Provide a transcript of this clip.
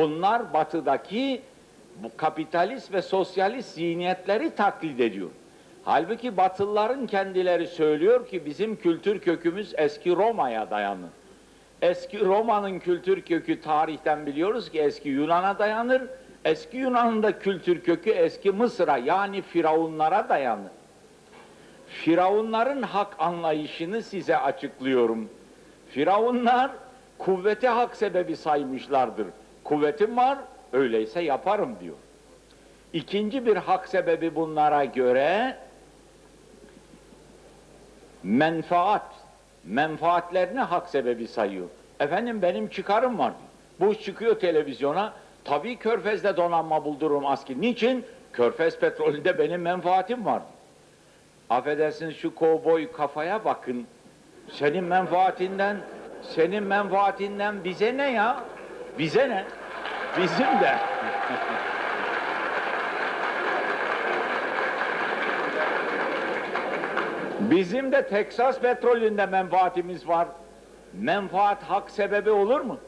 Bunlar batıdaki bu kapitalist ve sosyalist zihniyetleri taklit ediyor. Halbuki Batılıların kendileri söylüyor ki bizim kültür kökümüz eski Roma'ya dayanır. Eski Roma'nın kültür kökü tarihten biliyoruz ki eski Yunan'a dayanır. Eski Yunan'ın da kültür kökü eski Mısır'a yani Firavunlara dayanır. Firavunların hak anlayışını size açıklıyorum. Firavunlar kuvveti hak sebebi saymışlardır. Kuvvetim var, öyleyse yaparım diyor. İkinci bir hak sebebi bunlara göre menfaat, menfaatlerini hak sebebi sayıyor. Efendim benim çıkarım var. Bu çıkıyor televizyona. Tabii Körfez'de donanma buldururum asker. Niçin? Körfez petrolünde benim menfaatim var. Affedersiniz şu kovboy kafaya bakın. Senin menfaatinden, senin menfaatinden bize ne ya? Bize ne? Bizim de. Bizim de Teksas petrolünde menfaatimiz var. Menfaat hak sebebi olur mu?